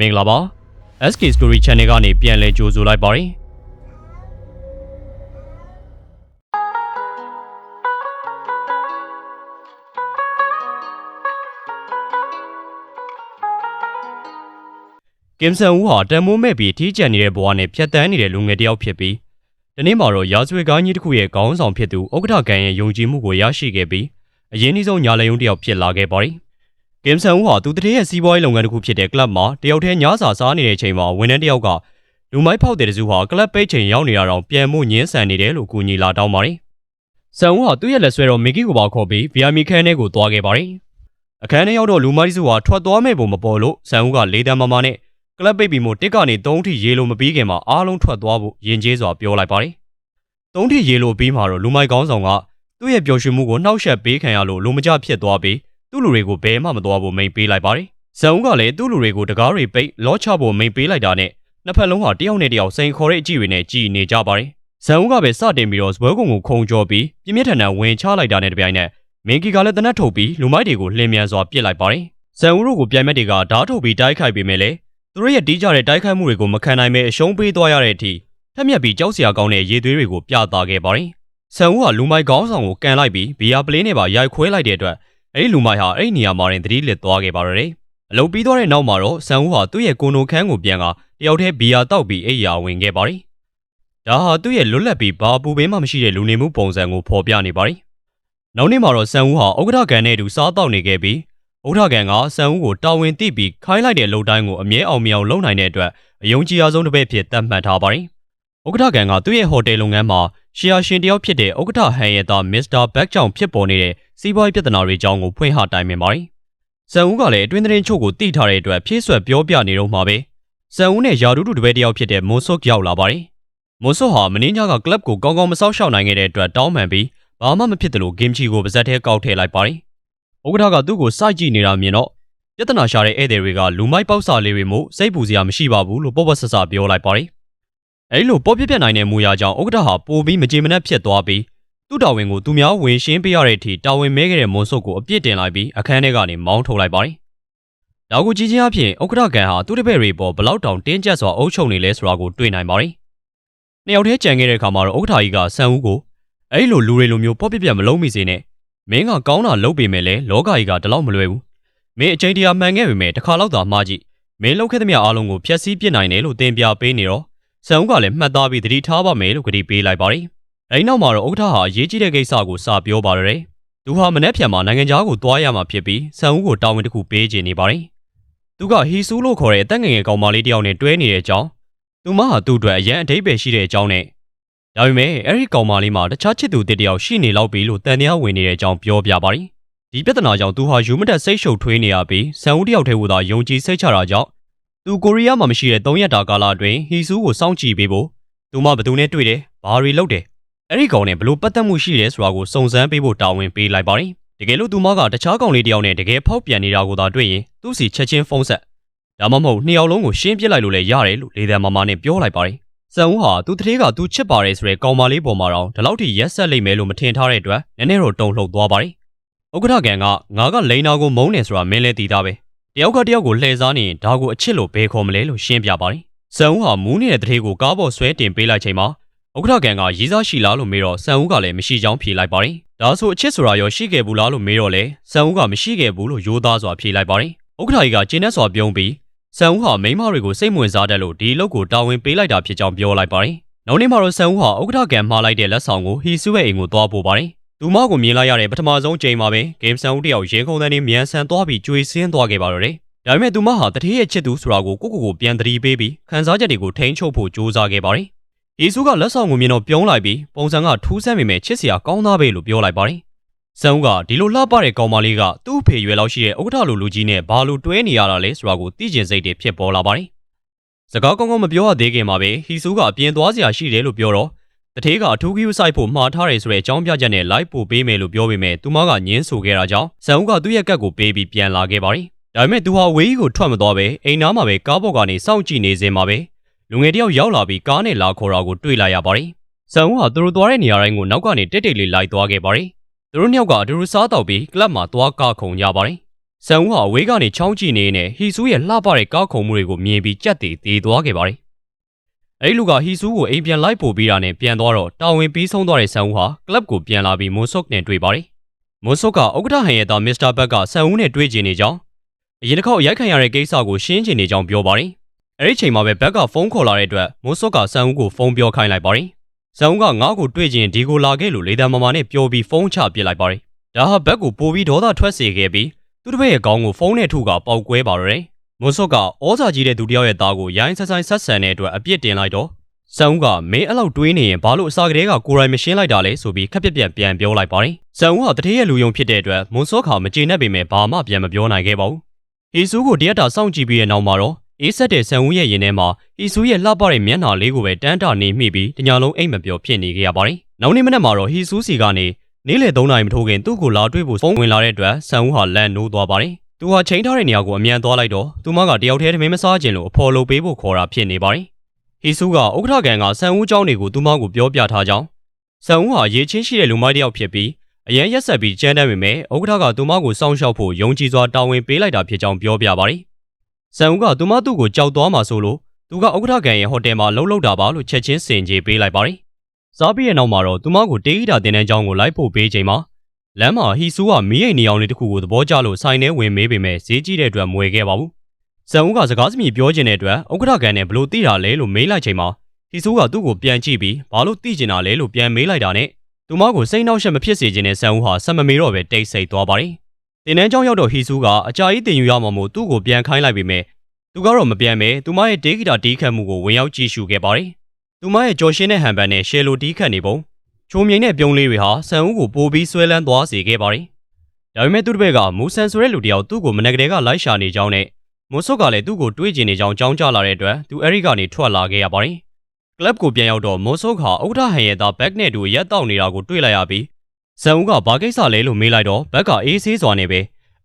မင်္ဂလာပါ SK Story Channel ကနေပြန်လည်ကြိုဆိုလိုက်ပါတယ်ကင်ဆန်ဦးဟာတန်မိုးမဲ့ပြီးထီးကျန်နေတဲ့ဘဝနဲ့ဖြတ်တန်းနေတဲ့လူငယ်တစ်ယောက်ဖြစ်ပြီးဒီနေ့မှာတော့ရာဇဝတ်ကားကြီးတစ်ခုရဲ့ခေါင်းဆောင်ဖြစ်သူဥက္ကဋ္ဌကန်ရဲ့ယုံကြည်မှုကိုရရှိခဲ့ပြီးအရင်နှီးဆုံးညာလည်ယုံတစ်ယောက်ဖြစ်လာခဲ့ပါတယ် ကင်ဆန်ဦးဟာသူတည်းရဲ့စီးပွားရေးလုပ်ငန်းတစ်ခုဖြစ်တဲ့ကလပ်မှာတယောက်တည်းညစာစားနေတဲ့အချိန်မှာဝန်ထမ်းတစ်ယောက်ကလူမိုက်ဖောက်တဲ့တစုဟာကလပ်ပိတ်ချိန်ရောက်နေတာတော့ပြန်မှုညင်းဆန်နေတယ်လို့ကူညီလာတောင်းပါတယ်ဆန်ဦးဟာသူ့ရဲ့လက်ဆွဲတော်မီကီကိုပါခေါ်ပြီးဗီယာမီခန်းထဲကိုသွားခဲ့ပါတယ်အခန်းထဲရောက်တော့လူမိုက်စုဟာထွက်သွားမဲ့ပုံမပေါ်လို့ဆန်ဦးကလေးတန်းမမနဲ့ကလပ်ပိတ်ပြီးမို့တစ်ကနေ3ထိရေလိုမပြီးခင်မှာအားလုံးထွက်သွားဖို့ယဉ်ကျေးစွာပြောလိုက်ပါတယ်။3ထိရေလိုပြီးမှတော့လူမိုက်ကောင်းဆောင်ကသူ့ရဲ့ပျော်ရွှင်မှုကိုနှောက်ယှက်ပေးခံရလို့လူမကြဖြစ်သွားပြီး သူ့လူတွေကိုဘယ်မှမသွားဖို့မိန်ပေးလိုက်ပါတယ်။ဇန်ဦးကလည်းသူ့လူတွေကိုတကားတွေပိတ်လောချဖို့မိန်ပေးလိုက်တာနဲ့နှစ်ဖက်လုံးဟာတယောက်နဲ့တယောက်စိန်ခေါ်တဲ့အကြည့်တွေနဲ့ကြည်နေကြပါတယ်။ဇန်ဦးကပဲစတင်ပြီးတော့ဇပွဲကုံကိုခုံကြော်ပြီးပြင်းပြထန်ထန်ဝင်ချလိုက်တာနဲ့တပြိုင်နက်မင်းကီကလည်းတနက်ထုတ်ပြီးလူမိုက်တွေကိုလှင်မြန်စွာပစ်လိုက်ပါတယ်။ဇန်ဦးတို့ကိုပြိုင်မဲ့တွေကဓာတ်ထုတ်ပြီးတိုက်ခိုက်ပေးမယ်လေသူတို့ရဲ့တီးကြတဲ့တိုက်ခိုက်မှုတွေကိုမခံနိုင်ပဲအရှုံးပေးသွားရတဲ့အထိထက်မြက်ပြီးကြောက်စရာကောင်းတဲ့ရေသွေးတွေကိုပြသခဲ့ပါတယ်။ဆန်ဦးကလူမိုက်ကောင်းဆောင်ကိုကန်လိုက်ပြီးဘီယာပလင်းနဲ့ပါရိုက်ခွဲလိုက်တဲ့အတွက် အဲ့ဒီလူမိုက်ဟာအဲ့ဒီနေရာမှာတင်သတိလစ်သွားခဲ့ပါတော့တယ်။အလုံးပြီးသွားတဲ့နောက်မှာတော့ဆန်ဦးဟာသူ့ရဲ့ကိုနိုခန်းကိုပြန်ကတယောက်တည်းဘီယာတောက်ပြီးအိယာဝင်ခဲ့ပါတယ်။ဒါဟာသူ့ရဲ့လွတ်လပ်ပြီးဘာပူပင်းမှမရှိတဲ့လူနေမှုပုံစံကိုဖော်ပြနေပါတယ်။နောက်နေ့မှာတော့ဆန်ဦးဟာဥက္ကဋ္ဌကန်နဲ့အတူစားတောက်နေခဲ့ပြီးဥထကန်ကဆန်ဦးကိုတာဝန်သိပြီးခိုင်းလိုက်တဲ့လုံတိုင်းကိုအမြဲအောင်မြင်အောင်လုပ်နိုင်တဲ့အတွက်အယုံကြည်အားဆုံးတစ်ပည့်ဖြစ်သတ်မှတ်ထားပါတယ်။ဥက္ကဋ္ဌကန်ကသူ့ရဲ့ဟိုတယ်လုပ်ငန်းမှာ ရှီယာရှင်တယောက်ဖြစ်တဲ့ဥက္ကဋ္ဌဟန်ရဲ့သားမစ္စတာဘက်ကြောင့်ဖြစ်ပေါ်နေတဲ့စီးပွားရေးပြဿနာတွေအကြောင်းကိုဖွင့်ဟတိုင်ပင်ပါတယ်။ဆန်ဦးကလည်းအတွင်းသတင်းချုပ်ကိုတိထားတဲ့အတွက်ဖြည့်ဆွက်ပြောပြနေတော့မှာပဲ။ဆန်ဦးနဲ့ယာဒူးတူတပည့်တယောက်ဖြစ်တဲ့မွန်ဆုတ်ရောက်လာပါတယ်။မွန်ဆုတ်ဟာမင်းညကကလပ်ကိုကောင်းကောင်းမဆောက်ရှောက်နိုင်ခဲ့တဲ့အတွက်တောင်းပန်ပြီးဘာမှမဖြစ်တယ်လို့ဂိမ်းချီကိုပါဇက်ထဲကောက်ထည့်လိုက်ပါတယ်။ဥက္ကဋ္ဌကသူ့ကိုစိုက်ကြည့်နေတာမြင်တော့ပြဿနာရှာတဲ့ဧည့်သည်တွေကလူမိုက်ပေါက်စာလေးတွေမို့စိတ်ပူစရာမရှိပါဘူးလို့ပေါ့ပေါ့ဆဆပြောလိုက်ပါတယ်။ အဲဒီလိုပေါ့ပြက်ပြက်နိုင်တဲ့မူရာကြောင့်ဥက္ကဋ္ဌဟာပိုပြီးမကြေမနက်ဖြစ်သွားပြီးသူ့တာဝန်ကိုသူများဝင်ရှင်းပေးရတဲ့အထိတာဝန်မဲခဲ့တဲ့မွန်ဆုတ်ကိုအပြစ်တင်လိုက်ပြီးအခန်းထဲကနေမောင်းထုတ်လိုက်ပါတယ်။ဒါကိုကြည့်ချင်းအဖြစ်ဥက္ကဋ္ဌကန်ဟာသူ့တပည့်တွေပေါ်ဘလောက်တောင်တင်းကျပ်စွာအုပ်ချုပ်နေလဲဆိုတာကိုတွေ့နိုင်ပါတယ်။နှစ်ယောက်တည်းကြံခဲ့တဲ့အခါမှာတော့ဥက္ကဋ္ဌကြီးကဆန်ဦးကိုအဲဒီလိုလူတွေလိုမျိုးပေါ့ပြက်ပြက်မလုံးမိစေနဲ့မင်းကကောင်းတာလုပ်ပေမဲ့လည်းလောကကြီးကတလောက်မလွယ်ဘူး။မင်းအချိန်တရာမှန်ခဲ့ပေမဲ့တစ်ခါတော့သာမှားကြည့်မင်းလောက်ခဲ့သမျှအားလုံးကိုဖျက်ဆီးပစ်နိုင်တယ်လို့တင်ပြပေးနေတော့ ဆန်ဦးကလည်းမှတ်သားပြီးသတိထားပါမယ်လို့ကတိပေးလိုက်ပါတယ်။အဲဒီနောက်မှာတော့ဥက္ကဋ္ဌဟာအရေးကြီးတဲ့ကိစ္စကိုစပြောပါရတယ်။သူဟာမနေ့ဖြန်မှာနိုင်ငံခြားကိုသွားရမှာဖြစ်ပြီးဆန်ဦးကိုတာဝန်တစ်ခုပေးချင်နေပါတယ်။သူကဟီဆူးလို့ခေါ်တဲ့အသက်ငယ်ငယ်ကောင်မလေးတစ်ယောက်နဲ့တွဲနေတဲ့အကြောင်းသူမဟာသူ့အတွက်အရန်အတိတ်ပဲရှိတဲ့အကြောင်းနဲ့ဒါပေမဲ့အဲဒီကောင်မလေးမှာတခြားချစ်သူတစ်တယောက်ရှိနေလောက်ပြီလို့တန်တရားဝင်နေတဲ့အကြောင်းပြောပြပါတယ်။ဒီပြဿနာကြောင့်သူဟာယူမတက်စိတ်ရှုပ်ထွေးနေရပြီးဆန်ဦးတယောက်တည်းကသာယုံကြည်စိတ်ချတာကြောင့် သူကိုရီးယားမှာမရှိတဲ့၃ရက်တာကာလအတွင်းဟီဆူးကိုစောင့်ကြည့်ပေးဖို့သူမဘယ်သူနဲ့တွေ့တယ်ဘာတွေလုပ်တယ်အဲ့ဒီကောင်နဲ့ဘလို့ပတ်သက်မှုရှိတယ်ဆိုတာကိုစုံစမ်းပေးဖို့တာဝန်ပေးလိုက်ပါတယ်တကယ်လို့သူမကတခြားကောင်လေးတယောက်နဲ့တကယ်ဖောက်ပြန်နေတာကိုသာတွေ့ရင်သူ့စီချက်ချင်းဖုန်းဆက်ဒါမှမဟုတ်နှစ်ယောက်လုံးကိုရှင်းပြလိုက်လို့လည်းရတယ်လို့လေသံမာမာနဲ့ပြောလိုက်ပါတယ်ဆန်ဦးဟာသူတတိကသူချစ်ပါတယ်ဆိုတဲ့ကောင်မလေးပေါ်မှာတော့ဒီလောက်ထိရက်ဆက်လိမ့်မယ်လို့မထင်ထားတဲ့အတွက်နည်းနည်းတော့တုန်လှုပ်သွားပါတယ်ဥက္ကဋ္ဌကန်ကငါကလိန်နာကိုမုန်းနေဆိုတာမင်းလည်းသိသားပဲ တယောက်ကတယောက်ကိုလှည့်စားနေရင်ဒါကိုအချစ်လို့ဘယ်ခေါ်မလဲလို့ရှင်းပြပါတယ်ဆန်ဦးဟာမူးနေတဲ့တထေးကိုကားပေါ်ဆွဲတင်ပေးလိုက်ချိန်မှာဥက္ကဋ္ဌကန်ကရီးစားရှိလားလို့မေးတော့ဆန်ဦးကလည်းမရှိကြောင်းဖြေလိုက်ပါတယ်ဒါဆိုအချစ်ဆိုတာရောရှိခဲ့ဘူးလားလို့မေးတော့လေဆန်ဦးကမရှိခဲ့ဘူးလို့ရိုးသားစွာဖြေလိုက်ပါတယ်ဥက္ကဋ္ဌကြီးကကျင်းနဲ့စွာပြုံးပြီးဆန်ဦးဟာမိန်းမတွေကိုစိတ်ဝင်စားတတ်လို့ဒီအလုပ်ကိုတာဝန်ပေးလိုက်တာဖြစ်ကြောင်းပြောလိုက်ပါတယ်နောက်နေ့မှာတော့ဆန်ဦးဟာဥက္ကဋ္ဌကန်မှားလိုက်တဲ့လက်ဆောင်ကိုဟီဆူရဲ့အိမ်ကိုသွားပို့ပါတယ် သူမကိုမြင်လိုက်ရတဲ့ပထမဆုံးချိန်မှာပဲဂိမ်းဆန်ဦးတယောက်ရင်ခုန်တဲ့နေမြန်ဆန်သွားပြီးကြွေစင်းသွားခဲ့ပါတော့တယ်။ဒါပေမဲ့သူမဟာတတိယရဲ့ချစ်သူဆိုတာကိုကိုကိုကိုပြန်သတိပေးပြီးခန်းစားချက်တွေကိုထိန်းချုပ်ဖို့ကြိုးစားခဲ့ပါတယ်။ယေစုကလက်ဆောင်ကိုမြင်တော့ပြုံးလိုက်ပြီးပုံစံကထူးဆန်းပေမဲ့ချစ်စရာကောင်းသားပဲလို့ပြောလိုက်ပါတယ်။ဆန်ဦးကဒီလိုလှပတဲ့ကောင်မလေးကသူ့အဖေရွယ်လောက်ရှိတဲ့ဥက္ကဋ္ဌလိုလူကြီးနဲ့ဘာလို့တွဲနေရတာလဲဆိုတာကိုသိကျင်စိတ်တွေဖြစ်ပေါ်လာပါတယ်။စကားကောင်းကောင်းမပြောရသေးခင်မှာပဲဟီဆူကအပြင်သွားစရာရှိတယ်လို့ပြောတော့ တထေးကအထူးကြီးဆိုင်ဖို့မှားထားတယ်ဆိုတဲ့အကြောင်းပြချက်နဲ့လိုက်ပို့ပေးမယ်လို့ပြောပေမဲ့သူမကညင်းဆိုခဲ့တာကြောင့်ဇန်ဦးကသူ့ရဲ့ကတ်ကိုပေးပြီးပြန်လာခဲ့ပါတယ်။ဒါပေမဲ့သူဟာဝေးကြီးကိုထွက်မသွားပဲအိမ်နားမှာပဲကားပေါ်ကနေစောင့်ကြည့်နေစင်မှာပဲလူငယ်တယောက်ရောက်လာပြီးကားနဲ့လာခေါ်တာကိုတွေ့လိုက်ရပါတယ်။ဇန်ဦးဟာသူတို့သွားတဲ့နေရာတိုင်းကိုနောက်ကနေတိတ်တိတ်လေးလိုက်သွားခဲ့ပါတယ်။သူတို့နှစ်ယောက်ကအတူတူစားတော့ပြီးကလပ်မှာသွားကားခုံကြပါတယ်ဆန်ဦးဟာအဝေးကနေချောင်းကြည့်နေနေဟီဆူရဲ့လှပတဲ့ကားခုံမှုတွေကိုမြင်ပြီးကြက်တည်တည်သွားခဲ့ပါတယ်။ အဲဒီလူကဟီဆူကိုအိမ်ပြန်လိုက်ပို့ပြီးတာနဲ့ပြန်သွားတော့တာဝန်ပြီးဆုံးသွားတဲ့ဆန်ဦးဟာကလပ်ကိုပြန်လာပြီးမွန်ဆုတ်နဲ့တွေ့ပါတယ်။မွန်ဆုတ်ကဥက္ကဋ္ဌဟန်ရဲ့သားမစ္စတာဘက်ကဆန်ဦးနဲ့တွေ့ကြနေကြောင်းအရင်တစ်ခေါက်ရိုက်ခံရတဲ့ကိစ္စကိုရှင်းချင်နေကြောင်းပြောပါတယ်။အဲဒီချိန်မှာပဲဘက်ကဖုန်းခေါ်လာတဲ့အတွက်မွန်ဆုတ်ကဆန်ဦးကိုဖုန်းပြောခိုင်းလိုက်ပါတယ်။ဆန်ဦးကငါ့ကိုတွေ့ချင်ဒီကိုလာခဲ့လို့လေတံမမာနဲ့ပြောပြီးဖုန်းချပစ်လိုက်ပါတယ်။ဒါဟာဘက်ကိုပိုပြီးဒေါသထွက်စေခဲ့ပြီးသူတစ်ပည့်ရဲ့ခေါင်းကိုဖုန်းနဲ့ထုကပေါက်ကွဲပါတော့တယ်။ မွန်ဆုတ်ကဩဇာကြီးတဲ့သူတစ်ယောက်ရဲ့သားကိုရိုင်းဆက်ဆိုင်ဆက်ဆန်တဲ့အတွက်အပြစ်တင်လိုက်တော့ဆန်ဦးကမင်းအဲ့လောက်တွေးနေရင်ဘာလို့အစာကလေးကကိုရိုင်းမရှင်းလိုက်တာလဲဆိုပြီးခက်ပြက်ပြက်ပြန်ပြောလိုက်ပါတယ်။ဆန်ဦးဟာတတိယလူယုံဖြစ်တဲ့အတွက်မွန်ဆော့ခါမကျေနပ်ပေမဲ့ဘာမှပြန်မပြောနိုင်ခဲ့ပါဘူး။ဟီဆူးကိုတရက်တာစောင့်ကြည့်ပြီးတဲ့နောက်မှာတော့အေးဆက်တဲ့ဆန်ဦးရဲ့ရင်ထဲမှာဟီဆူးရဲ့လှပတဲ့မျက်နှာလေးကိုပဲတန်းတာနေမိပြီးတညာလုံးအိမ်မပြောဖြစ်နေခဲ့ရပါတယ်။နောက်နေ့မနက်မှာတော့ဟီဆူးစီကနေနေ့လယ်3နာရီမထိုးခင်သူ့ကိုလာတွေ့ဖို့ဖုန်းဝင်လာတဲ့အတွက်ဆန်ဦးဟာလန့်နိုးသွားပါတယ်။ သူဟာချိန်ထားတဲ့နေရာကိုအမြန်သွားလိုက်တော့သူမကတယောက်တည်းတမင်းမစားခြင်းလို့အဖော်လုပ်ပေးဖို့ခေါ်တာဖြစ်နေပါတယ်။ဟီဆူးကဥက္ကဋ္ဌကန်ကဆန်ဦးเจ้าတွေကိုသူမကိုပြောပြထားကြောင်းဆန်ဦးဟာရေချင်းရှိတဲ့လူမိုက်တစ်ယောက်ဖြစ်ပြီးအရန်ရက်ဆက်ပြီးကြမ်းတမ်းပေမဲ့ဥက္ကဋ္ဌကသူမကိုစောင့်ရှောက်ဖို့ယုံကြည်စွာတာဝန်ပေးလိုက်တာဖြစ်ကြောင်းပြောပြပါတယ်။ဆန်ဦးကသူမသူ့ကိုကြောက်သွားမှာဆိုလို့သူကဥက္ကဋ္ဌကန်ရဲ့ဟိုတယ်မှာလှုပ်လှုပ်တာပါလို့ချက်ချင်းစင်ကြေးပေးလိုက်ပါတယ်။စားပြီးရဲ့နောက်မှာတော့သူမကိုတေးဂီတာတင်တန်းကျောင်းကိုလိုက်ဖို့ပေးချိန်မှာ လမ်းမှာဟီဆူကမီးရိပ်နေအောင်လေးတစ်ခုကိုသဘောကျလို့ဆိုင်ထဲဝင်မေးပေမဲ့ဈေးကြီးတဲ့အတွက်မဝယ်ခဲ့ပါဘူး။ဆန်ဦးကစကားစမြည်ပြောချင်တဲ့အတွက်ဥက္ကဋ္ဌကန်နဲ့ဘလို့သိတာလဲလို့မေးလိုက်ချိန်မှာဟီဆူကသူ့ကိုပြန်ကြည့်ပြီးဘာလို့သိချင်တာလဲလို့ပြန်မေးလိုက်တာနဲ့သူမကိုစိတ်နှောက်ယှက်မဖြစ်စေချင်တဲ့ဆန်ဦးဟာဆက်မမေတော့ပဲတိတ်ဆိတ်သွားပါတယ်။တင်တန်းကျောင်းရောက်တော့ဟီဆူကအကြာကြီးတင်ယူရမှာမို့သူ့ကိုပြန်ခိုင်းလိုက်ပေမဲ့သူကတော့မပြန်ပဲသူမရဲ့ဒေးဂီတာတီးခတ်မှုကိုဝင်ရောက်ကြည့်ရှုခဲ့ပါတယ်။သူမရဲ့ကြော်ရှင်းတဲ့ဟန်ပန်နဲ့ရှယ်လိုတီးခတ်နေပုံ ချိုမြိန်တဲ့ပြုံးလေးတွေဟာဆန်ဦးကိုပိုပြီးဆွဲလန်းသွားစေခဲ့ပါတယ်။ဒါပေမဲ့သူတစ်ပည့်ကမူဆန်ဆိုတဲ့လူတယောက်သူ့ကိုမနက်ကလေးကလိုက်ရှာနေကြောင်းနဲ့မွန်ဆုတ်ကလည်းသူ့ကိုတွေးကျင်နေကြောင်းကြောင်းကြလာတဲ့အတွက်သူအဲ့ဒီကနေထွက်လာခဲ့ရပါတယ်။ကလပ်ကိုပြန်ရောက်တော့မွန်ဆုတ်ခါဥက္ကဋ္ဌဟန်ရဲ့သားဘက်နဲ့တူရက်တောက်နေတာကိုတွေ့လိုက်ရပြီးဆန်ဦးကဘာကိစ္စလဲလို့မေးလိုက်တော့ဘက်ကအေးဆေးစွာနဲ့ပဲ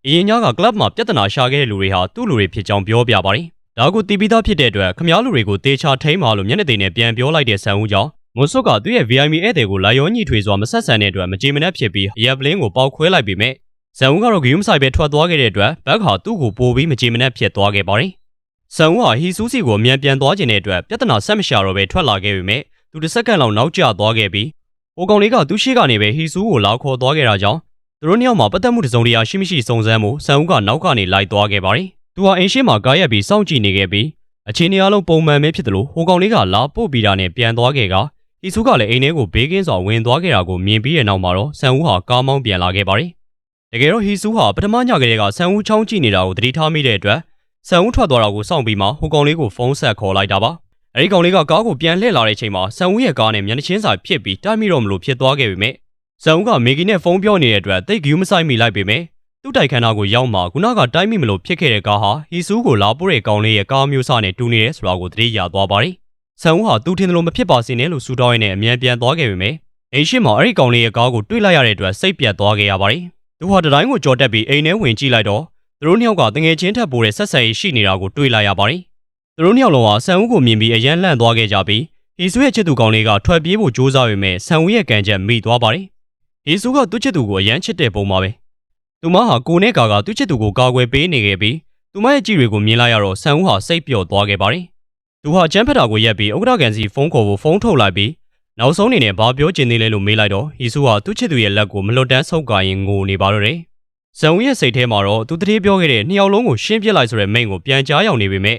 အရင်ညကကလပ်မှာပြဿနာရှာခဲ့တဲ့လူတွေဟာသူ့လူတွေဖြစ်ကြောင်းပြောပြပါတယ်။ဒါကိုတီးပြီးသားဖြစ်တဲ့အတွက်ခမားလူတွေကိုတေချာထိမ့်ပါလို့မျက်နှာသိနဲ့ပြန်ပြောလိုက်တဲ့ဆန်ဦးကြောင့် မွန်ဆုတ်ကသူ့ရဲ့ VIP ဧည့်သည်ကိုလာရောညှိထွေစွာမဆက်ဆံတဲ့အတွက်မကြေမနက်ဖြစ်ပြီးရက်ပလင်းကိုပေါက်ခွဲလိုက်ပေမဲ့ဇန်ဦးကတော့ဂယုမဆိုင်ပဲထွက်သွားခဲ့တဲ့အတွက်ဘက်ဟာသူ့ကိုပိုပြီးမကြေမနက်ဖြစ်သွားခဲ့ပါတယ်။ဇန်ဦးဟာဟီဆူးစီကိုအမြန်ပြန်သွားခြင်းတဲ့အတွက်ပြဿနာဆက်မရှာတော့ပဲထွက်လာခဲ့ပေမဲ့သူတစ်စက္ကန့်လောက်နောက်ကျသွားခဲ့ပြီးဟိုကောင်လေးကသူ့ရှိကနေပဲဟီဆူးကိုလာခေါ်သွားခဲ့တာကြောင့်သူတို့နှစ်ယောက်မှာပတ်သက်မှုတစုံတရာရှိမရှိစုံစမ်းမှုဇန်ဦးကနောက်ကနေလိုက်သွားခဲ့ပါတယ်။သူဟာအင်းရှိမှာကားရက်ပြီးစောင့်ကြည့်နေခဲ့ပြီးအချိန်အလုံးပုံမှန်ပဲဖြစ်တယ်လို့ဟိုကောင်လေးကလာပို့ပြီးတာနဲ့ပြန်သွားခဲ့က ဟီဆူကလည်းအိမ်ထဲကိုဘေးကင်းစွာဝင်သွားခဲ့တာကိုမြင်ပြီးတဲ့နောက်မှာတော့ဆန်ဦးဟာကားမောင်းပြန်လာခဲ့ပါတယ်။တကယ်တော့ဟီဆူဟာပထမညကလေးကဆန်ဦးချောင်းကြည့်နေတာကိုသတိထားမိတဲ့အတွက်ဆန်ဦးထွက်သွားတာကိုစောင့်ပြီးမှဟိုကောင်လေးကိုဖုန်းဆက်ခေါ်လိုက်တာပါ။အဲဒီကောင်လေးကကားကိုပြန်လှည့်လာတဲ့ချိန်မှာဆန်ဦးရဲ့ကားနဲ့မျက်နှာချင်းစာဖြစ်ပြီးတိုက်မိတော့မလို့ဖြစ်သွားခဲ့ပေမဲ့ဆန်ဦးကမေဂီနဲ့ဖုန်းပြောနေတဲ့အတွက်တိတ်ဂယူးမဆိုင်မိလိုက်ပေမဲ့သူ့တိုက်ခန်းသားကိုရောက်မှခုနကတိုက်မိမလို့ဖြစ်ခဲ့တဲ့ကားဟာဟီဆူကိုလာပို့တဲ့ကောင်လေးရဲ့ကားမျိုးစနဲ့တူနေတယ်ဆိုတာကိုသတိရသွားပါတယ်။ ဆန်ဦးဟာသူထင်တယ်လို့မဖြစ်ပါစေနဲ့လို့ဆူတောင်းရင်းနဲ့အမြန်ပြန်သွားခဲ့ပေမဲ့အိမ်ရှိမှာအဲ့ဒီကောင်လေးရဲ့ကားကိုတွေ့လိုက်ရတဲ့အတွက်စိတ်ပြတ်သွားခဲ့ရပါတယ်။သူဟာတတိုင်းကိုကြော်တက်ပြီးအိမ်ထဲဝင်ကြည့်လိုက်တော့သူတို့နှစ်ယောက်ကတငယ်ချင်းထပ်ပိုးတဲ့ဆက်ဆံရေးရှိနေတာကိုတွေ့လိုက်ရပါတယ်။သူတို့နှစ်ယောက်လုံးဟာဆန်ဦးကိုမြင်ပြီးအယမ်းလန့်သွားခဲ့ကြပြီးဟီဆူရဲ့ချစ်သူကောင်လေးကထွက်ပြေးဖို့ကြိုးစားပေမဲ့ဆန်ဦးရဲ့ကံကြက်မိသွားပါတယ်။ဟီဆူကသူ့ချစ်သူကိုအယမ်းချစ်တဲ့ပုံပါပဲ။သူမဟာကိုနဲ့ကာကသူ့ချစ်သူကိုကာကွယ်ပေးနေခဲ့ပြီးသူမရဲ့ကြည့်တွေကိုမြင်လိုက်ရတော့ဆန်ဦးဟာစိတ်ပျော့သွားခဲ့ပါတယ်။ သူဟာချမ်းဖက်တာကိုရက်ပြီးဥက္ကဋ္ဌကန်စီဖုန်းခေါ်ဖို့ဖုန်းထုတ်လိုက်ပြီးနောက်ဆုံးအနေနဲ့ဘာပြောချင်သေးလဲလို့မေးလိုက်တော့ဟီဆူဟာသူ့ချစ်သူရဲ့လက်ကိုမလွတ်တမ်းဆုပ်ကာရင်ငိုနေပါတော့တယ်။ဇန်ဦးရဲ့စိတ်ထဲမှာတော့သူတတိပြောခဲ့တဲ့နှစ်ယောက်လုံးကိုရှင်းပြလိုက်ဆိုတဲ့မိန့်ကိုပြန်ကြားရောက်နေပေမဲ့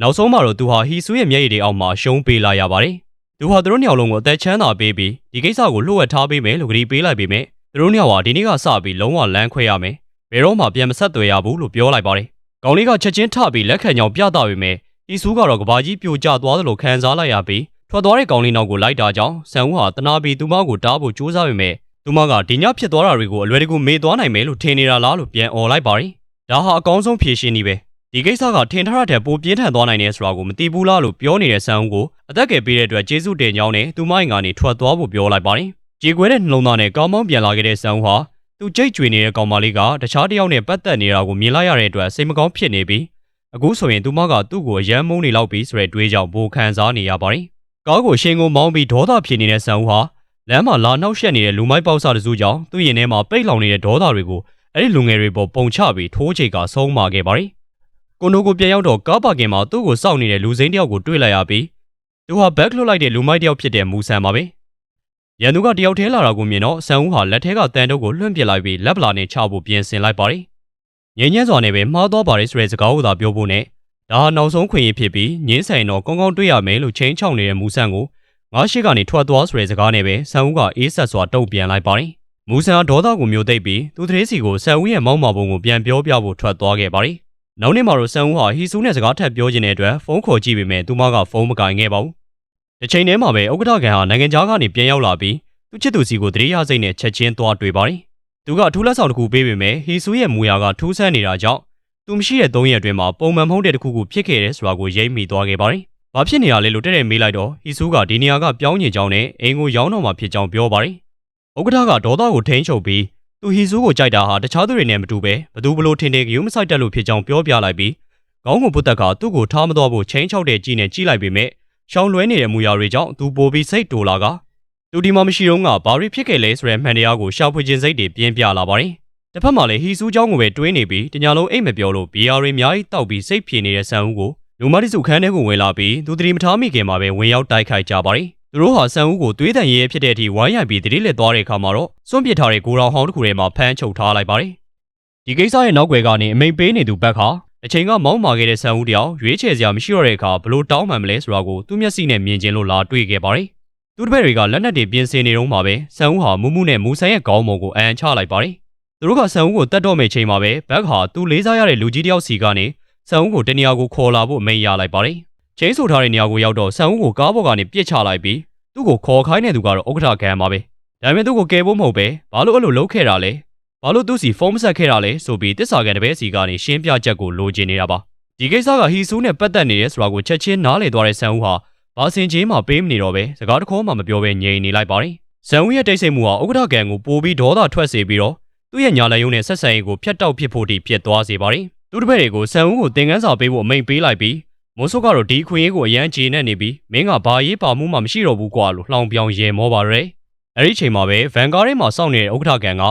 နောက်ဆုံးမှာတော့သူဟာဟီဆူရဲ့မျက်ရည်တွေအောက်မှာရှုံးပေးလာရပါတယ်။သူဟာသူတို့နှစ်ယောက်လုံးကိုအသက်ချမ်းသာပေးပြီးဒီကိစ္စကိုလှုပ်ဝက်ထားပေးမယ်လို့ကြေပေးလိုက်ပေမဲ့သူတို့နှစ်ယောက်ဟာဒီနေ့ကစပြီးလုံးဝလမ်းခွဲရမယ်။ဘယ်တော့မှပြန်မဆက်သွယ်ရဘူးလို့ပြောလိုက်ပါတယ်။ကောင်လေးကချက်ချင်းထပြီးလက်ခံကြောင်ပြသပေမဲ့ ဟီဆူကတော့ကဘာကြီးပြိုကျသွားသလိုခံစားလိုက်ရပြီးထွက်သွားတဲ့ကောင်လေးနောက်ကိုလိုက်တာကြောင့်ဆန်ဦးဟာတနာပြီးသူမကိုတားဖို့ကြိုးစားပေမဲ့သူမကဒီညဖြစ်သွားတာတွေကိုအလွယ်တကူမေ့သွားနိုင်မယ်လို့ထင်နေတာလားလို့ပြန်អော်လိုက်ပါတယ်။ဒါဟာအကောင်းဆုံးဖြေရှင်းနည်းပဲ။ဒီကိစ္စကထင်ထားတဲ့ပိုပြင်းထန်သွားနိုင်တယ်ဆိုတာကိုမသိဘူးလားလို့ပြောနေတဲ့ဆန်ဦးကိုအသက်ကယ်ပေးတဲ့အတွက်ကျေးဇူးတင်ကြောင်းနဲ့သူမအိမ်ကနေထွက်သွားဖို့ပြောလိုက်ပါတယ်။ကြေကွဲတဲ့နှလုံးသားနဲ့ကောင်းမောင်းပြန်လာခဲ့တဲ့ဆန်ဦးဟာသူကြိတ်ကြွေနေတဲ့ကောင်မလေးကတခြားတစ်ယောက်နဲ့ပတ်သက်နေတာကိုမြင်လိုက်ရတဲ့အတွက်စိတ်မကောင်းဖြစ်နေပြီး အခုဆိုရင်သူမကသူ့ကိုအယမ်းမုန်းနေလောက်ပြီဆိုတဲ့တွေးကြောင့်ပိုခံစားနေရပါတယ်။ကားကိုရှင်ကိုမောင်းပြီးဒေါသဖြစ်နေတဲ့ဆန်ဦးဟာလမ်းမှာလာနှောက်ယှက်နေတဲ့လူမိုက်ပေါက်စားတစုကြောင့်သူ့ရင်ထဲမှာပိတ်လောင်နေတဲ့ဒေါသတွေကိုအဲ့ဒီလူငယ်တွေပေါ်ပုံချပြီးထိုးချိတ်ကဆုံးမခဲ့ပါတယ်။ကွန်ဒိုကိုပြန်ရောက်တော့ကားပါကင်မှာသူ့ကိုစောင့်နေတဲ့လူစိမ်းတယောက်ကိုတွေ့လိုက်ရပြီးသူဟာဘက်လွတ်လိုက်တဲ့လူမိုက်တယောက်ဖြစ်တဲ့မူဆန်ပါပဲ။ရန်သူကတယောက်ထဲလာတာကိုမြင်တော့ဆန်ဦးဟာလက်ထဲကတန်တုပ်ကိုလွှင့်ပစ်လိုက်ပြီးလက်ပလာနဲ့ချဖို့ပြင်ဆင်လိုက်ပါတယ်။ ငြိမ်းချမ်းစွာနဲ့ပဲမှားသွားပါတယ်ဆိုတဲ့စကားကိုသာပြောဖို့နဲ့ဒါဟာနောက်ဆုံးခွင့်ရဖြစ်ပြီးငင်းဆိုင်တော့ကောင်းကောင်းတွေ့ရမယ်လို့ချင်းချောင်းနေတဲ့မူဆန်ကိုငါးရှိကနေထွက်သွားဆိုတဲ့စကားနဲ့ပဲဆန်ဦးကအေးဆက်စွာတုံ့ပြန်လိုက်ပါတယ်။မူဆန်ကဒေါသကိုမျိုးသိပ်ပြီးသူတရေစီကိုဆန်ဦးရဲ့မောင်းမာပုံကိုပြန်ပြောပြဖို့ထွက်သွားခဲ့ပါတယ်။နောက်နေ့မှာတော့ဆန်ဦးဟာဟီဆူနဲ့စကားထပ်ပြောချင်တဲ့အတွက်ဖုန်းခေါ်ကြည့်ပေမဲ့သူမကဖုန်းမကင်ခဲ့ပါဘူး။တစ်ချိန်တည်းမှာပဲဥက္ကဋ္ဌကန်ဟာနိုင်ငံခြားကနေပြန်ရောက်လာပြီးသူ့ချစ်သူစီကိုတရေရစိတ်နဲ့ချက်ချင်းသွားတွေ့ပါတယ်။ သူကအထူးလက်ဆောင်တစ်ခုပေးပေမဲ့ဟီဆူရဲ့မူရာကထူးဆန်းနေတာကြောင့်သူမရှိတဲ့၃ရက်အတွင်းမှာပုံမှန်မဟုတ်တဲ့တစ်ခုခုဖြစ်ခဲ့တယ်ဆိုတာကိုရိပ်မိသွားခဲ့ပါတယ်။ဘာဖြစ်နေရလဲလို့တဲ့တဲ့မေးလိုက်တော့ဟီဆူကဒီနေရာကပြောင်းညင်ကြောင်းနဲ့အင်ကိုရောင်းတော့မှဖြစ်ကြောင်းပြောပါတယ်။ဥက္ကဋ္ဌကဒေါသကိုထိန်းချုပ်ပြီးသူဟီဆူကိုကြိုက်တာဟာတခြားသူတွေနဲ့မတူပဲဘသူဘလို့ထင်တယ်ကယူမဆိုင်တက်လို့ဖြစ်ကြောင်းပြောပြလိုက်ပြီးခေါင်းကိုပုတ်တက်ကသူ့ကိုထားမတော့ဖို့ချင်းချောက်တဲ့ကြီးနဲ့ကြီးလိုက်ပေမဲ့ရှောင်းလွဲနေတဲ့မူရာတွေကြောင့်သူပိုပြီးစိတ်တူလာက သူဒီမှာမရှိတော့ကဘာတွေဖြစ်ခဲ့လဲဆိုတဲ့မှန်တရားကိုရှာဖွေခြင်းစိတ်တွေပြင်းပြလာပါတယ်။တစ်ဖက်မှာလည်းဟီဆူเจ้าကိုပဲတွေးနေပြီးတညာလုံးအိတ်မပြောလို့ဘီယာတွေအများကြီးတောက်ပြီးစိတ်ပြေနေတဲ့ဆန်ဦးကိုလူမတိစုခန်းထဲကိုဝင်လာပြီးသူတတိမထားမိခင်မှာပဲဝင်ရောက်တိုက်ခိုက်ကြပါတယ်။သူတို့ဟာဆန်ဦးကိုသွေးတန်ရဲဖြစ်တဲ့အထိဝိုင်းရိုက်ပြီးတတိလက်သွားတဲ့အခါမှာတော့စွန့်ပစ်ထားတဲ့ကိုရောင်ဟောင်းတစ်ခုထဲမှာဖမ်းချုပ်ထားလိုက်ပါတယ်။ဒီကိစ္စရဲ့နောက်ွယ်ကနေအမိန်ပေးနေသူဘက်ကအချိန်ကမောင်းမာခဲ့တဲ့ဆန်ဦးတယောက်ရွေးချယ်စရာမရှိတော့တဲ့အခါဘလို့တောင်းမှန်မလဲဆိုတာကိုသူ့မျက်စိနဲ့မြင်ကျင်လို့လာတွေ့ခဲ့ပါတယ်။ သူ့တပည့်တွေကလက်နက်တွေပြင်ဆင်နေတော့မှပဲဆန်ဦးဟာမူးမူးနဲ့မူဆန်ရဲ့ခေါင်းပုံကိုအန်ချလိုက်ပါတယ်။သူတို့ကဆန်ဦးကိုတတ်တော့မယ့်ချိန်မှာပဲဘက်ဟာသူလေးစားရတဲ့လူကြီးတယောက်စီကနေဆန်ဦးကိုတနေရာကိုခေါ်လာဖို့အမိန့်ရလိုက်ပါတယ်။ချင်းဆိုထားတဲ့နေရာကိုရောက်တော့ဆန်ဦးကိုကားပေါ်ကနေပြစ်ချလိုက်ပြီးသူ့ကိုခေါ်ခိုင်းတဲ့သူကတော့ဥက္ကဋ္ဌခံပါပဲ။ဒါပေမဲ့သူ့ကိုကယ်ဖို့မဟုတ်ပဲဘာလို့အဲ့လိုလုပ်ခဲ့တာလဲ။ဘာလို့သူ့စီဖုန်းမဆက်ခဲ့တာလဲဆိုပြီးတစ္ဆာကန်တပည့်စီကနေရှင်းပြချက်ကိုလိုချင်နေတာပါ။ဒီကိစ္စကဟီဆူးနဲ့ပတ်သက်နေရဲဆိုတာကိုချက်ချင်းနားလည်သွားတဲ့ဆန်ဦးဟာ ဘာစင်ချင်းမှပေးမနေတော့ပဲစကားတခေါမှမပြောဘဲငြိမ်နေလိုက်ပါတယ်။ဇန်ဦးရဲ့တိတ်ဆိတ်မှုဟာဥက္ကဋ္ဌကန်ကိုပိုပြီးဒေါသထွက်စေပြီးတော့သူ့ရဲ့ညာလက်ယုံနဲ့ဆက်ဆံရေးကိုဖျက်တောက်ဖြစ်ဖို့တိဖြစ်သွားစေပါတယ်။သူတပည့်တွေကိုဆန်ဦးကိုသင်ခန်းစာပေးဖို့အမိန့်ပေးလိုက်ပြီးမိုးဆုပ်ကတော့ဒီခွင့်ရေးကိုအရန်ခြေနဲ့နေပြီးမင်းကဘာရေးပါမှုမှမရှိတော့ဘူးကွာလို့လှောင်ပြောင်ရဲမောပါရဲ။အဲဒီချိန်မှာပဲဗန်ကားထဲမှာစောင့်နေတဲ့ဥက္ကဋ္ဌကန်က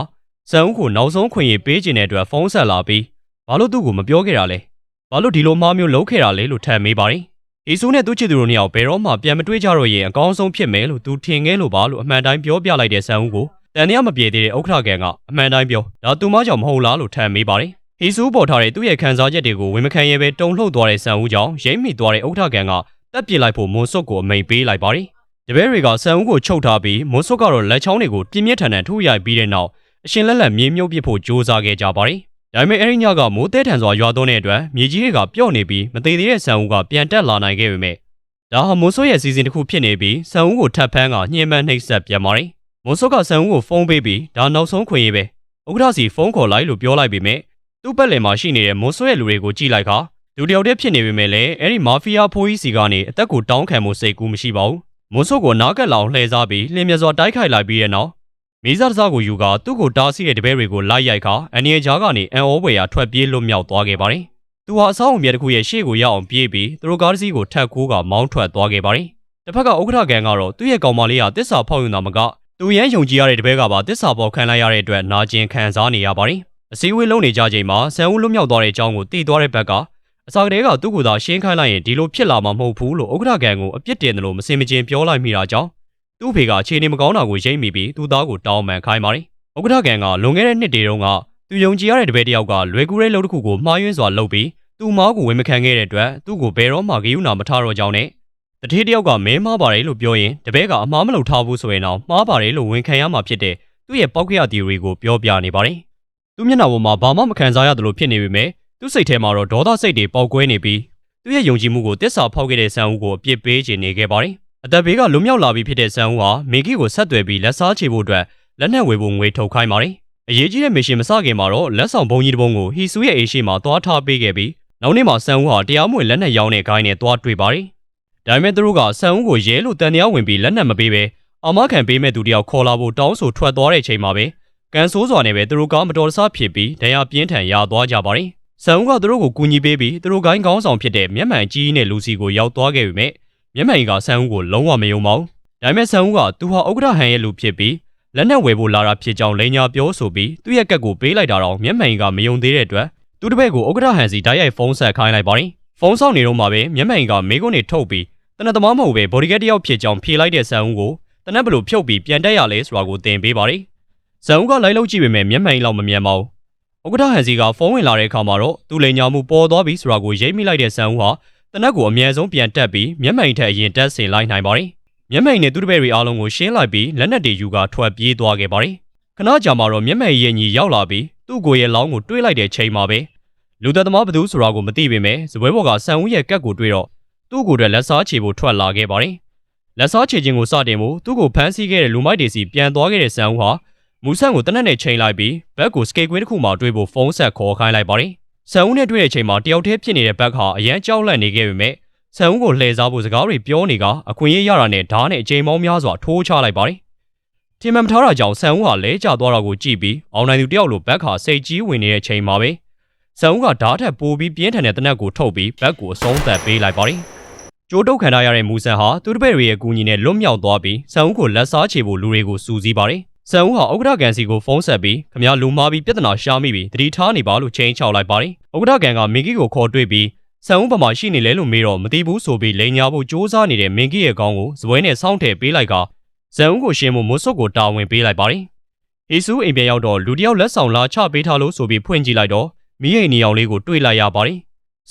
ဆန်ဦးကိုနောက်ဆုံးခွင့်ရေးပေးခြင်းတဲ့အတွက်ဖုန်းဆက်လာပြီးဘာလို့သူ့ကိုမပြောခဲ့တာလဲ။ဘာလို့ဒီလိုမှားမျိုးလုပ်ခဲ့တာလဲလို့ထပ်မေးပါတယ်။ အေဆူနဲ့သူ့ချစ်သူတို့နှစ်ယောက်ဘယ်တော့မှပြန်မတွေ့ကြတော့ရင်အကောင်းဆုံးဖြစ်မယ်လို့သူထင်ခဲ့လို့ပါလို့အမှန်တိုင်းပြောပြလိုက်တဲ့ဆန်ဦးကိုတန်တရားမပြေသေးတဲ့ဥက္ကဋ္ဌကန်ကအမှန်တိုင်းပြောဒါသူမကြောင့်မဟုတ်လားလို့ထပ်မေးပါတယ်။ဟီဆူပေါ်ထားတဲ့သူ့ရဲ့ခံစားချက်တွေကိုဝင်မခံရဲပဲတုံလှုပ်သွားတဲ့ဆန်ဦးကြောင့်ရိမ့်မိသွားတဲ့ဥက္ကဋ္ဌကန်ကတက်ပစ်လိုက်ဖို့မွန်စွတ်ကိုအမိန်ပေးလိုက်ပါတယ်။တပည့်တွေကဆန်ဦးကိုချုပ်ထားပြီးမွန်စွတ်ကတော့လက်ချောင်းတွေကိုပြင်းပြထန်ထန်ထုရိုက်ပြီးတဲ့နောက်အရှင်လက်လက်မြေမြုပ်ပစ်ဖို့ကြိုးစားခဲ့ကြပါတယ်။ ဒါပေမဲ့အဲဒီညကမိုးတဲထန်စွာရွာသွန်းတဲ့အတွက်မြေကြီးတွေကပျော့နေပြီးမသေးသေးတဲ့ဆန်ဦးကပြန်တက်လာနိုင်ခဲ့ပေမဲ့ဒါဟာမွန်စွတ်ရဲ့စီစဉ်တစ်ခုဖြစ်နေပြီးဆန်ဦးကိုထပ်ဖမ်းကညှင်းပန်းနှိပ်စက်ပြန်ပါတယ်။မွန်စွတ်ကဆန်ဦးကိုဖုန်းပေးပြီးဒါနောက်ဆုံးခွင့်ရေးပဲ။ဥက္ကဋ္ဌစီဖုန်းခေါ်လိုက်လို့ပြောလိုက်ပေမဲ့သူ့ပတ်လည်မှာရှိနေတဲ့မွန်ဆွဲလူတွေကိုကြည့်လိုက်ခါလူတယောက်တည်းဖြစ်နေပေမဲ့လည်းအဲ့ဒီမာဖီးယားဖိုးကြီးစီကနေအသက်ကိုတောင်းခံမှုစိတ်ကူးမရှိပါဘူးမွန်ဆုတ်ကိုနားကက်လောင်လှည့်စားပြီးလျင်မြစွာတိုက်ခိုက်လိုက်ပြီးတဲ့နောက် မိစားတစားကိုယူကာသူ့ကိုတားဆီးတဲ့တပည့်တွေကိုလိုက်ရိုက်ခါအန်နီယဂျာကနေအန်အောဝေယာထွက်ပြေးလွတ်မြောက်သွားခဲ့ပါတယ်သူဟာအဆောင်အမြဲတစ်ခုရဲ့ရှေ့ကိုရောက်အောင်ပြေးပြီးသူတို့ကားတစ်စီးကိုထပ်ကူးကမောင်းထွက်သွားခဲ့ပါတယ်တစ်ဖက်ကဥက္ကဋ္ဌကန်ကတော့သူ့ရဲ့ကောင်မလေးဟာတစ္ဆာဖောက်ယူတာမကသူရန်ယုံကြည်ရတဲ့တပည့်ကပါတစ္ဆာပေါ်ခံလိုက်ရတဲ့အတွက်နာကျင်ခံစားနေရပါတယ်အစည်းအဝေးလုပ်နေကြချိန်မှာဆန်ဦးလွတ်မြောက်သွားတဲ့အကြောင်းကိုသိသွားတဲ့ဘက်ကအစာကလေးကသူ့ကိုယ်သာရှင်းခိုင်းလိုက်ရင်ဒီလိုဖြစ်လာမှာမဟုတ်ဘူးလို့ဥက္ကဋ္ဌကန်ကိုအပြစ်တင်တယ်လို့မစင်မကျင်ပြောလိုက်မိတာကြောင့် သူ့ဖေကအခြေအနေမကောင်းတာကိုရိပ်မိပြီးသူ့သားကိုတောင်းပန်ခိုင်းပါတယ်။ဥက္ကဋ္ဌကန်ကလွန်ခဲ့တဲ့နှစ်တည်းတုန်းကသူယုံကြည်ရတဲ့တပည့်တယောက်ကလွယ်ကူတဲ့လုပ်တစ်ခုကိုမှားယွင်းစွာလုပ်ပြီးသူ့မားကိုဝင်မခံခဲ့တဲ့အတွက်သူ့ကိုဘယ်တော့မှဂရုဏာမထားတော့ကြောင်းနဲ့တတိတယောက်ကမင်းမှားပါတယ်လို့ပြောရင်တပည့်ကအမှားမလုပ်ထားဘူးဆိုရင်တော့မှားပါတယ်လို့ဝန်ခံရမှာဖြစ်တဲ့သူ့ရဲ့ပောက်ခရတီတွေကိုပြောပြနေပါတယ်။သူ့မျက်နှာပေါ်မှာဘာမှမခံစားရသလိုဖြစ်နေပေမဲ့သူ့စိတ်ထဲမှာတော့ဒေါသစိတ်တွေပေါက်ကွဲနေပြီးသူ့ရဲ့ယုံကြည်မှုကိုတစ္ဆာဖောက်ခဲ့တဲ့ဆန်ဦးကိုအပြစ်ပေးခြင်းနေခဲ့ပါတယ်။ အသက်ဘေးကလွတ်မြောက်လာပြီးဖြစ်တဲ့ဆန်ဦးဟာမင်ကီကိုဆက်သွယ်ပြီးလက်စားချေဖို့အတွက်လက်နက်ဝယ်ဖို့ငွေထုတ်ခိုင်းပါတယ်။အရေးကြီးတဲ့မစ်ရှင်မစခင်မှာတော့လက်ဆောင်ဘုံကြီးတစ်ပုံကိုဟီဆူရဲ့အေရှိမှာသွားထားပေးခဲ့ပြီးနောက်နေ့မှာဆန်ဦးဟာတရားမဝင်လက်နက်ရောင်းတဲ့ဂိုင်းနဲ့သွားတွေ့ပါတယ်။ဒါပေမဲ့သူတို့ကဆန်ဦးကိုရဲလို့တန်တရားဝင်ပြီးလက်နက်မပေးဘဲအမခံပေးမဲ့သူတယောက်ခေါ်လာဖို့တောင်းဆိုထွက်သွားတဲ့ချိန်မှာပဲကန်ဆိုးစွာနဲ့ပဲသူတို့ကမတော်တဆဖြစ်ပြီးဒဏ်ရာပြင်းထန်ရသွားကြပါတယ်။ဆန်ဦးကသူတို့ကိုကူညီပေးပြီးသူတို့ဂိုင်းကောင်းဆောင်ဖြစ်တဲ့မျက်မှန်ကြီးနဲ့လူစီကိုရောက်သွားခဲ့ပေမဲ့ မျက်မှန်ကြီးကဆန်ဦးကိုလုံးဝမယုံပါဘူး။ဒါပေမဲ့ဆန်ဦးကသူဟာဥက္ကဋ္ဌဟန်ရဲ့လူဖြစ်ပြီးလက်နက်ဝယ်ဖို့လာတာဖြစ်ကြောင်းလိန်ညာပြောဆိုပြီးသူ့ရဲ့ကက်ကိုပေးလိုက်တာတော့မျက်မှန်ကမယုံသေးတဲ့အတွက်သူတစ်ပည့်ကိုဥက္ကဋ္ဌဟန်စီတိုက်ရိုက်ဖုန်းဆက်ခိုင်းလိုက်ပါတယ်ဖုန်းဆောင်နေတော့မှပဲမျက်မှန်ကမေကွန်းနေထုတ်ပြီးတနက်သမားမဟုတ်ပဲဘော်ဒီဂက်တယောက်ဖြစ်ကြောင်းဖြေလိုက်တဲ့ဆန်ဦးကိုတနက်ဘလို့ဖြုတ်ပြီးပြန်တက်ရလဲဆိုတာကိုသင်ပေးပါတယ်ဆန်ဦးကလိုက်လို့ကြည့်ပေမဲ့မျက်မှန်လောက်မမြန်ပါဘူးဥက္ကဋ္ဌဟန်စီကဖုန်းဝင်လာတဲ့အခါမှာတော့သူ့လိန်ညာမှုပေါ်သွားပြီးဆိုတာကိုရိပ်မိလိုက်တဲ့ဆန်ဦးဟာ တနက်ကိုအမြဲဆုံးပြန်တက်ပြီးမျက်မှန်ထက်အရင်တက်ဆင်လိုက်နိုင်ပါတယ်မျက်မှန်နဲ့သူ့တပည့်တွေအားလုံးကိုရှင်းလိုက်ပြီးလက်နက်တွေယူကထွက်ပြေးသွားခဲ့ပါတယ်ခဏကြာမှတော့မျက်မှန်ရဲ့ညီရောက်လာပြီးသူ့ကိုယ်ရဲ့လောင်းကိုတွေးလိုက်တဲ့ချိန်မှာပဲလူသက်သမားဘသူဆိုတာကိုမသိပေမဲ့ဇပွဲဘော်ကဆန်ဦးရဲ့ကက်ကိုတွေးတော့သူ့ကိုယ်အတွက်လက်စားချေဖို့ထွက်လာခဲ့ပါတယ်လက်စားချေခြင်းကိုစတင်ဖို့သူ့ကိုဖမ်းဆီးခဲ့တဲ့လူမိုက်တွေစီပြန်သွားခဲ့တဲ့ဆန်ဦးဟာမူဆန်ကိုတနက်နဲ့ချိန်လိုက်ပြီးဘက်ကိုစကေကွင်းတစ်ခုမှတွေးဖို့ဖုန်းဆက်ခေါ်ခိုင်းလိုက်ပါတယ် ဆန်ဦးနဲ့တွေ့တဲ့ချိန်မှာတယောက်တည်းဖြစ်နေတဲ့ဘက်ဟာအရန်ကြောက်လန့်နေခဲ့ပေမဲ့ဆန်ဦးကိုလှည့်စားဖို့စကားတွေပြောနေကအခွင့်အရေးရတာနဲ့ဓာတ်နဲ့အချိန်မောင်းများစွာထိုးချလိုက်ပါတယ်ထင်မှန်မထားတာကြောင့်ဆန်ဦးဟာလဲကျသွားတာကိုကြည့်ပြီးအောင်နိုင်သူတယောက်လိုဘက်ခါစိတ်ကြီးဝင်နေတဲ့ချိန်မှာပဲဆန်ဦးကဓာတ်ထက်ပိုပြီးပြင်းထန်တဲ့တနက်ကိုထုတ်ပြီးဘက်ကိုအဆုံးသက်ပေးလိုက်ပါတယ်ကျိုးတုတ်ခံထားရတဲ့မူဆန်ဟာသူတပည့်တွေရဲ့ကူညီနဲ့လွတ်မြောက်သွားပြီးဆန်ဦးကိုလက်စားချေဖို့လူတွေကိုစူးစီးပါတယ် ဆန်ဦးဟာဥက္ကဋ္ဌကန်စီကိုဖုန်းဆက်ပြီးခမရလူမားပြီးပြဿနာရှာမိပြီးတတိထားနေပါလို့ချိန်ချောက်လိုက်ပါတယ်ဥက္ကဋ္ဌကန်ကမင်းကြီးကိုခေါ်တွေ့ပြီးဆန်ဦးပမာရှိနေလဲလို့မေးတော့မသိဘူးဆိုပြီးလိန်ညာဖို့စ조사နေတဲ့မင်းကြီးရဲ့ကောင်းကိုဇပွဲနဲ့စောင့်ထည့်ပေးလိုက်ကဇန်ဦးကိုရှင်းဖို့မွတ်စွတ်ကိုတာဝန်ပေးလိုက်ပါတယ်ဟေဆူအိမ်ပြန်ရောက်တော့လူတယောက်လက်ဆောင်လာချပေးထားလို့ဆိုပြီးဖွင့်ကြည့်လိုက်တော့မိရဲ့နေအောင်လေးကိုတွေ့လိုက်ရပါတယ်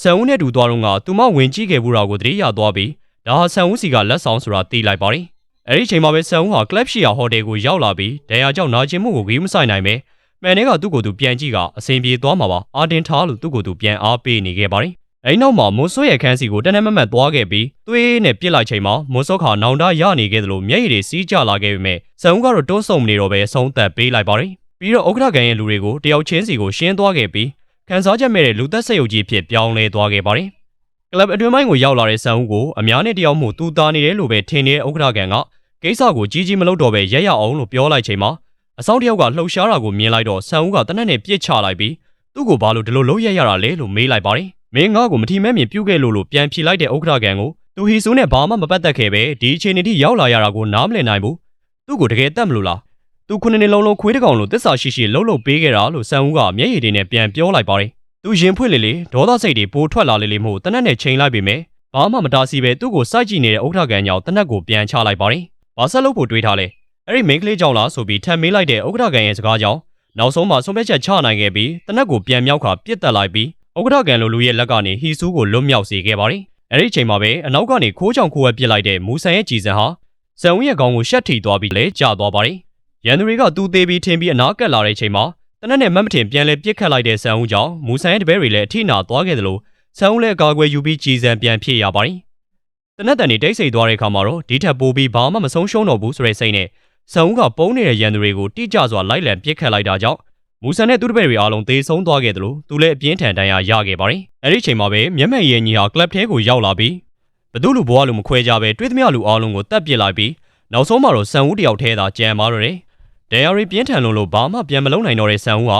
ဆန်ဦးနဲ့တူသွားတော့ကသူမဝင်ကြည့်ခဲ့ဘူးတာကိုသတိရသွားပြီးဒါဟာဆန်ဦးစီကလက်ဆောင်ဆိုတာသိလိုက်ပါတယ် အဲ့ဒီချိန်မှာပဲဆန်ဦးဟာကလပ်ရှိယာဟိုတယ်ကိုရောက်လာပြီးဒဏ်ရာကြောင့်နာကျင်မှုကိုဂေးမဆိုင်နိုင်ပဲမှန်တဲ့ကသူ့ကိုယ်သူပြန်ကြည့်ကအဆင်ပြေသွားမှာပါအာတင်ထားလို့သူ့ကိုယ်သူပြန်အားပေးနေခဲ့ပါတယ်အဲ့နောက်မှာမွန်ဆိုးရဲ့ခန်းစီကိုတနက်မမတ်သွားခဲ့ပြီးသွေးနဲ့ပြစ်လိုက်ချိန်မှာမွန်ဆိုးခါနောင်တရနေခဲ့သလိုမျက်ရည်တွေစီးကျလာခဲ့ပေမဲ့ဆန်ဦးကတော့တွန်းဆုံမနေတော့ပဲဆုံးသက်ပေးလိုက်ပါတယ်ပြီးတော့ဥက္ကဋ္ဌကန်ရဲ့လူတွေကိုတယောက်ချင်းစီကိုရှင်းသွားခဲ့ပြီးခန်းစားချက်မဲ့တဲ့လူသက်ဆက်ရုပ်ကြီးဖြစ်ပြောင်းလဲသွားခဲ့ပါတယ်ကလပ်အတွင်းပိုင်းကိုရောက်လာတဲ့ဆန်ဦးကိုအများနဲ့တယောက်မှုတူတာနေတယ်လို့ပဲထင်နေတဲ့ဥက္ကဋ္ဌကန်က ကိစ္စကိုကြီးကြီးမလုပ်တော့ပဲရက်ရအောင်လို့ပြောလိုက်ချိန်မှာအဆောင်တယောက်ကလှုပ်ရှားတာကိုမြင်လိုက်တော့ဆန်ဦးကတနက်နဲ့ပြစ်ချလိုက်ပြီးသူ့ကိုဘာလို့ဒီလိုလုပ်ရရတာလဲလို့မေးလိုက်ပါတယ်မင်းငါ့ကိုမထီမဲ့မြင်ပြုတ်ခဲ့လို့လို့ပြန်ဖြေလိုက်တဲ့ဥက္ကဋ္ဌကန်ကိုသူဟီဆူနဲ့ဘာမှမပတ်သက်ခဲ့ပဲဒီအချိန်ထိရောက်လာရတာကိုနားမလည်နိုင်ဘူးသူ့ကိုတကယ်တတ်မလို့လားသူခုနှစ်နှစ်လုံးလုံးခွေးတကောင်လိုတစ္ဆာရှိရှိလှုပ်လှုပ်ပေးခဲ့တာလို့ဆန်ဦးကမျက်ရည်တွေနဲ့ပြန်ပြောလိုက်ပါတယ်သူရင်ဖွင့်လေလေဒေါသစိတ်တွေပိုထွက်လာလေလေမို့တနက်နဲ့ချိန်လိုက်ပေမဲ့ဘာမှမတားစီပဲသူ့ကိုစိုက်ကြည့်နေတဲ့ဥက္ကဋ္ဌကန်ကြောင့်တနက်ကိုပြန်ချလိုက်ပါတယ် ဘာဆက်လုပ်ဖို့တွေးထားလဲအဲ့ဒီမိန်းကလေးကြောင့်လားဆိုပြီးထပ်မေးလိုက်တဲ့ဥက္ကဋ္ဌကန်ရဲ့စကားကြောင့်နောက်ဆုံးမှဆုံးဖြတ်ချက်ချနိုင်ခဲ့ပြီးတနက်ကိုပြန်မြောက်ခါပြစ်တက်လိုက်ပြီးဥက္ကဋ္ဌကန်လိုလူရဲ့လက်ကနေဟီဆူးကိုလွတ်မြောက်စေခဲ့ပါတယ်။အဲဒီအချိန်မှာပဲအနောက်ကနေခိုးချောင်ခိုးဝဲပစ်လိုက်တဲ့မူဆန်ရဲ့ကြည်စံဟာဇန်ဝင်းရဲ့ခေါင်းကိုရှက်ထီသွားပြီးလဲကျသွားပါတယ်။ရန်သူတွေကသူ့သေးပြီးထင်ပြီးအနားကပ်လာတဲ့ချိန်မှာတနက်နဲ့မတ်မထင်ပြန်လဲပြစ်ခတ်လိုက်တဲ့ဇန်ဦးကြောင့်မူဆန်ရဲ့တပည့်တွေလည်းအထိနာသွားခဲ့သလိုဇန်ဦးလည်းအကာအကွယ်ယူပြီးကြည်စံပြန်ဖြစ်ရပါတယ်။ တနက်တန်နေတိတ်ဆိတ်သွားတဲ့အခါမှာတော့ဒီထက်ပိုပြီးဘာမှမဆုံးရှုံးတော့ဘူးဆိုတဲ့စိတ်နဲ့ဇန်ဦးကပုံးနေတဲ့ရန်သူတွေကိုတိကျစွာလိုက်လံပြစ်ခတ်လိုက်တာကြောင့်မူဆန်နဲ့သူ့တပည့်တွေအားလုံးသေဆုံးသွားခဲ့တယ်လို့သူလည်းအပြင်းထန်ဒဏ်ရာရခဲ့ပါတယ်။အဲဒီချိန်မှာပဲမျက်မှန်ရဲ့ညီဟာကလပ်ထဲကိုရောက်လာပြီးဘသူလူဘွားလူမခွဲကြပဲတွေးသမျှလူအားလုံးကိုတပ်ပစ်လိုက်ပြီးနောက်ဆုံးမှာတော့ဆန်ဦးတယောက်ထဲသာကြံပါတော့တယ်။ဒဏ်ရာတွေပြင်းထန်လွန်းလို့ဘာမှပြန်မလုပ်နိုင်တော့တဲ့ဆန်ဦးဟာ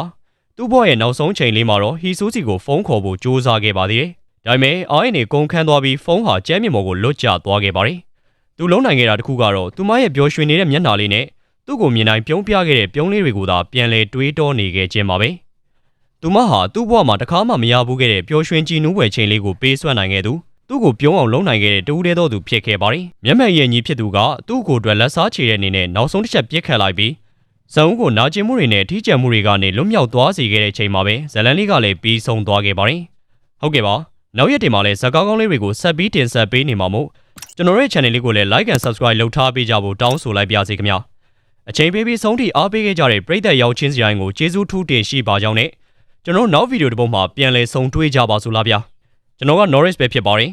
သူ့ဘွားရဲ့နောက်ဆုံးချိန်လေးမှာတော့ဟီဆူးစီကိုဖုန်းခေါ်ဖို့ကြိုးစားခဲ့ပါသေးတယ်။ ဒါပေမဲ့အာရင်နေကုန်ခန်းသွားပြီးဖုန်းဟာကျဲမြင့်မော်ကိုလွတ်ကျသွားခဲ့ပါတယ်။သူလုံးနိုင်ခဲ့တာတခုကတော့သူမရဲ့ပျော်ရွှင်နေတဲ့မျက်နှာလေးနဲ့သူ့ကိုမြင်တိုင်းပြုံးပြခဲ့တဲ့ပြုံးလေးတွေကိုသာပြန်လဲတွေးတောနေခဲ့ခြင်းပါပဲ။သူမဟာသူ့ဘဝမှာတခါမှမရဘူးခဲ့တဲ့ပျော်ရွှင်ကြည်နူးွယ်ချိန်လေးကိုပေးစွမ်းနိုင်ခဲ့သူသူ့ကိုပြုံးအောင်လုပ်နိုင်ခဲ့တဲ့တူးတဲတော်သူဖြစ်ခဲ့ပါတယ်။မျက်မှန်ရဲ့ညီဖြစ်သူကသူ့ကိုယ်အတွက်လက်စားချေတဲ့အနေနဲ့နောက်ဆုံးတစ်ချက်ပြစ်ခတ်လိုက်ပြီးဇန်ဦးကိုနာကျင်မှုတွေနဲ့ထိကျန်မှုတွေကနေလွတ်မြောက်သွားစေခဲ့တဲ့ချိန်မှာပဲဇလန်လေးကလည်းပြီးဆုံးသွားခဲ့ပါတယ်။ဟုတ်ကဲ့ပါ။ နောက်ရက်တွေမှာလည်းဇာတ်ကားကောင်းလေးတွေကိုဆက်ပြီးတင်ဆက်ပေးနေမှာမို့ကျွန်တော်ရဲ့ channel လေးကိုလည်း like and subscribe လုပ်ထားပေးကြဖို့တောင်းဆိုလိုက်ပါစေခင်ဗျာ။အချိန်ပေးပြီးဆုံးထိအားပေးခဲ့ကြတဲ့ပရိသတ်ရောက်ချင်းစရိုင်းကိုကျေးဇူးထူးတင်ရှိပါကြောင်းနဲ့ကျွန်တော်နောက်ဗီဒီယိုတစ်ပုဒ်မှာပြန်လည်ဆုံတွေ့ကြပါစို့လားဗျာကျွန်တော်က Norris ပဲဖြစ်ပါတယ်